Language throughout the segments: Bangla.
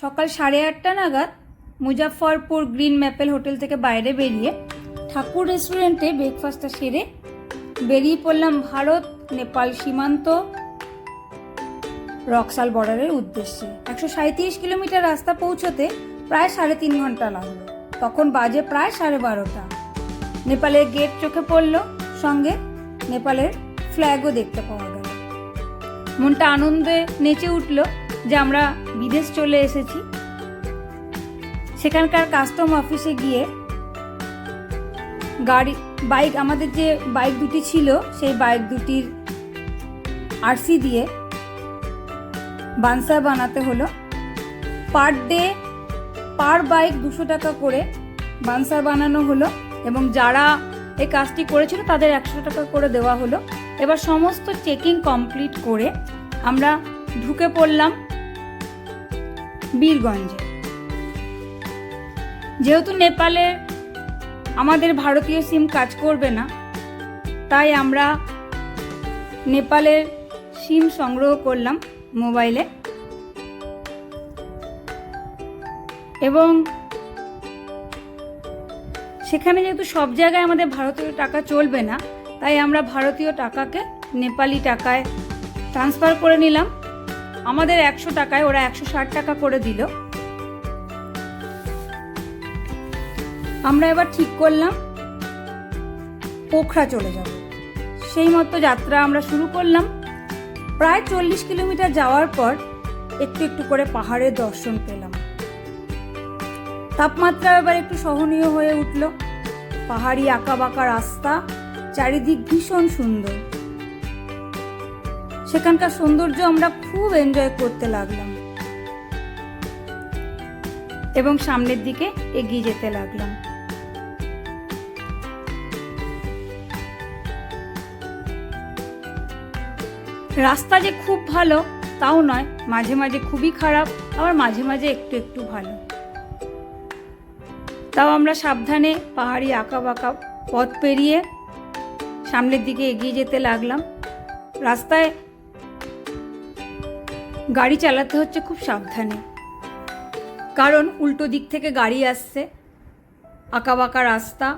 সকাল সাড়ে আটটা নাগাদ মুজাফরপুর গ্রিন ম্যাপেল হোটেল থেকে বাইরে বেরিয়ে ঠাকুর রেস্টুরেন্টে ব্রেকফাস্টটা সেরে বেরিয়ে পড়লাম ভারত, নেপাল সীমান্ত, রক্সাল বর্ডারের উদ্দেশ্যে। একশো সাঁত্রিশ কিলোমিটার রাস্তা পৌঁছতে প্রায় সাড়ে তিন ঘণ্টা লাগল। তখন বাজে প্রায় সাড়ে বারোটা। নেপালের গেট চোখে পড়ল, সঙ্গে নেপালের ফ্ল্যাগও দেখতে পাওয়া গেল। মনটা আনন্দে নেচে উঠল। যে আমরা বিদেশ চলে এসেছি। সেখানকার কাস্টম অফিসে গিয়ে গাড়ি বাইক আমাদের যে বাইক দুটি ছিল, সেই বাইক দুটির আরসি দিয়ে বানসার বানাতে হলো। পার ডে পার বাইক দুশো টাকা করে বানসার বানানো হলো এবং যারা এই কাজটি করেছিল, তাদের একশো টাকা করে দেওয়া হলো। এবার সমস্ত চেকিং কমপ্লিট করে আমরা ঢুকে পড়লাম। বীরগঞ্জে। যেহেতু নেপালে আমাদের ভারতীয় সিম কাজ করবে না, তাই আমরা নেপালের সিম সংগ্রহ করলাম মোবাইলে। এবং সেখানে যেহেতু সব জায়গায় আমাদের ভারতীয় টাকা চলবে না, তাই আমরা ভারতীয় টাকাকে নেপালি টাকায় ট্রান্সফার করে নিলাম। আমাদের একশো টাকায় ওরা একশো ষাট টাকা করে দিল। আমরা এবার ঠিক করলাম, পোখরা চলে যাব। সেই মতো যাত্রা আমরা শুরু করলাম। প্রায় চল্লিশ কিলোমিটার যাওয়ার পর একটু একটু করে পাহাড়ের দর্শন পেলাম। তাপমাত্রা এবার একটু সহনীয় হয়ে উঠল। পাহাড়ি আঁকা বাঁকা রাস্তা, চারিদিক ভীষণ সুন্দর। সেখানকার সৌন্দর্য আমরা খুব এনজয় করতে লাগলাম। এবং সামনের দিকে এগিয়ে যেতে লাগলাম। রাস্তা যে খুব ভালো, তাও নয়, মাঝে মাঝে খুবই খারাপ, আবার মাঝে মাঝে একটু একটু ভালো। তাও আমরা সাবধানে পাহাড়ি আঁকা বাঁকা পথ পেরিয়ে সামনের দিকে এগিয়ে যেতে লাগলাম। রাস্তায় গাড়ি চালাতে হচ্ছে খুব সাবধানে। কারণ উল্টো দিক থেকে গাড়ি আসছে আঁকা বাঁকা রাস্তা।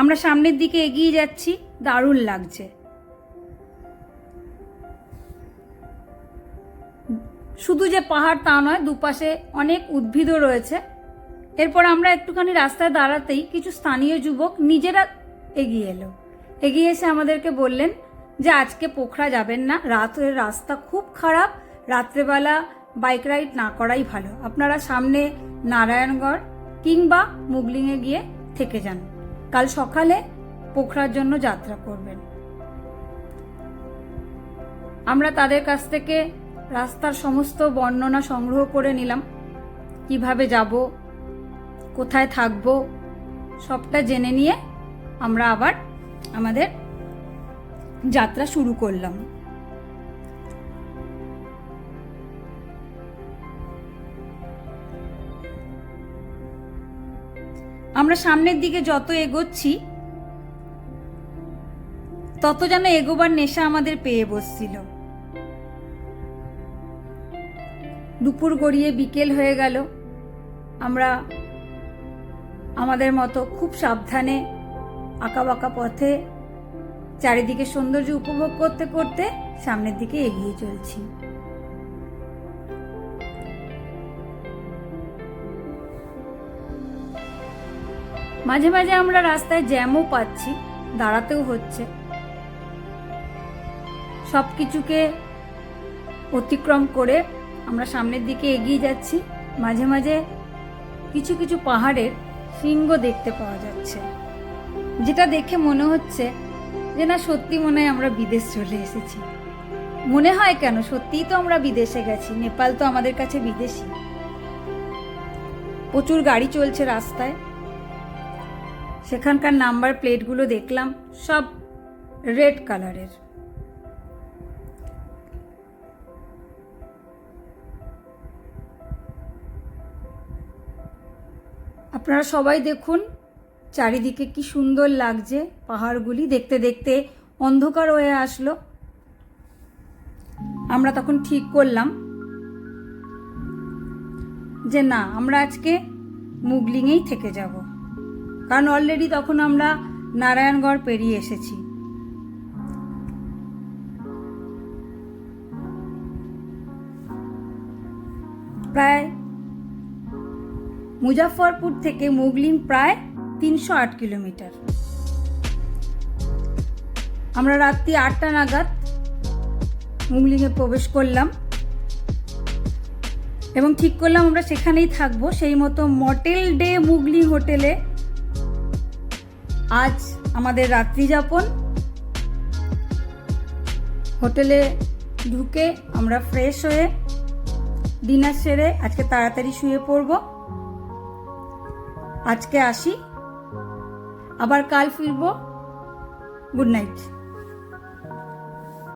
আমরা সামনের দিকে এগিয়ে যাচ্ছি, দারুণ লাগছে। শুধু যে পাহাড় তা নয়, দুপাশে অনেক উদ্ভিদও রয়েছে। এরপর আমরা একটুখানি রাস্তায় দাঁড়াতেই কিছু স্থানীয় যুবক নিজেরা এগিয়ে এলো। এগিয়ে এসে আমাদেরকে বললেন যে, আজকে পোখরা যাবেন না। রাতের রাস্তা খুব খারাপ। রাত্রেবেলা বাইক রাইড না করাই ভালো। আপনারা সামনে নারায়ণগড় কিংবা মুগলিংয়ে গিয়ে থেকে যান। কাল সকালে পোখরার জন্য যাত্রা করবেন। আমরা তাদের কাছ থেকে রাস্তার সমস্ত বর্ণনা সংগ্রহ করে নিলাম। কীভাবে যাব? কোথায় থাকব? সবটা জেনে নিয়ে আমরা আবার আমাদের যাত্রা শুরু করলাম। আমরা সামনের দিকে যত এগোচ্ছি, তত যেন এগোবার নেশা আমাদের পেয়ে বসছিল। দুপুর গড়িয়ে বিকেল হয়ে গেল। আমরা আমাদের মতো খুব সাবধানে আঁকাবাঁকা পথে চারিদিকে সৌন্দর্য উপভোগ করতে করতে সামনের দিকে এগিয়ে চলছি। মাঝে মাঝে আমরা রাস্তায় জ্যামও পাচ্ছি, দাঁড়াতেও হচ্ছে। সব কিছুকে অতিক্রম করে আমরা সামনের দিকে এগিয়ে যাচ্ছি। মাঝে মাঝে কিছু কিছু পাহাড়ের শৃঙ্গ দেখতে পাওয়া যাচ্ছে। যেটা দেখে মনে হচ্ছে যে না, সত্যি মনে হয় আমরা বিদেশ চলে এসেছি। মনে হয় কেন? সত্যিই তো আমরা বিদেশে গেছি। নেপাল তো আমাদের কাছে বিদেশি। প্রচুর গাড়ি চলছে রাস্তায়। সেখানকার নাম্বার প্লেটগুলো দেখলাম, সব রেড কালারের। আপনারা সবাই দেখুন চারিদিকে কি সুন্দর লাগছে পাহাড়গুলি দেখতে দেখতে অন্ধকার হয়ে আসলো। আমরা তখন ঠিক করলাম যে না, আমরা আজকে মুগলিংয়েই থেকে যাব। কারণ অলরেডি তখন আমরা নারায়ণগড় পেরিয়ে এসেছি। প্রায় মুজাফরপুর থেকে মুগলিং প্রায় তিনশো আট কিলোমিটার। আমরা রাত্রি আটটা নাগাদ মুগলিংয়ে প্রবেশ করলাম এবং ঠিক করলাম আমরা সেখানেই থাকব। সেই মতো মটেল ডে মুগলি হোটেলে আজ আমাদের রাত্রি যাপন। হোটেলে ঢুকে আমরা ফ্রেশ হয়ে ডিনার সেরে আজকে তাড়াতাড়ি শুয়ে পড়ব। আজকে আসি আবার কাল ফিরবো। Good night